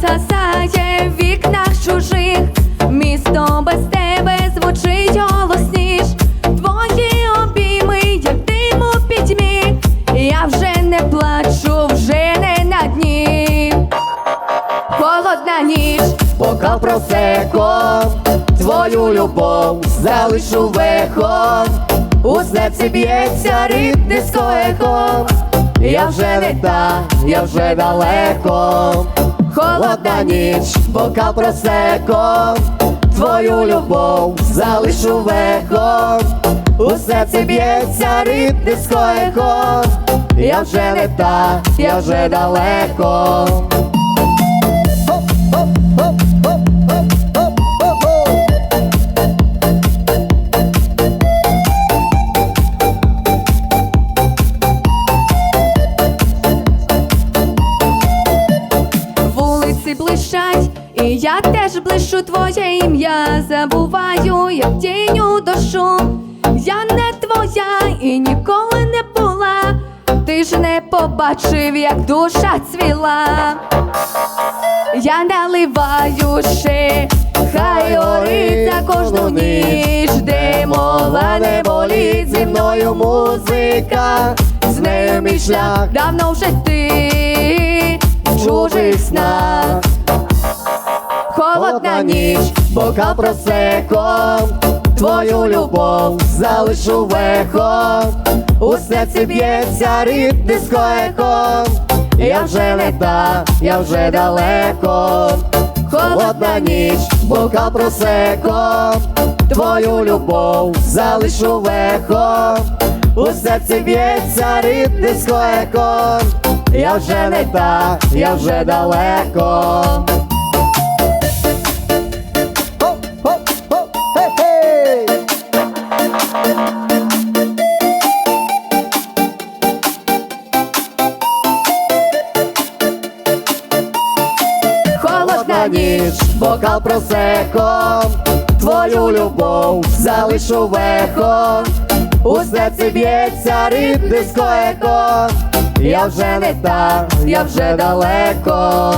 засає в вікнах чужих, місто без тебе звучить голосніш, твої обійми, як дим пітьмі, я вже не плачу, вже не на дні, холодна ніч, бокал просеко, твою любов залишу вехо, у серці б'ється рідне ехо. Я вже не та, я вже далеко холодна ніч, бокал просеко, твою любов залишу вехом, у серці б'ється рідне дискоеко Я вже не та, я вже далеко. І я теж блищу твоє ім'я. Забуваю, як тіню душу. Я не твоя і ніколи не була. Ти ж не побачив, як душа цвіла. Я наливаю ще, хай горить за кожну ніч, де мола не болить зі мною музика, з нею мій шлях давно вже ти в чужих снах. Холодна ніч, бокал просеко, твою любов залишу вехом, у серці б'ється рідне ехом. Я вже не та, я вже далеко, холодна ніч, бокал просеко, твою любов залишу вехом, у серці б'ється рідне ехом. Я вже не та, я вже далеко. Холодна ніч, бокал просеко, твою любов залишу вехо, у серці б'ється рідне дискоеко, Я вже не та, я вже далеко.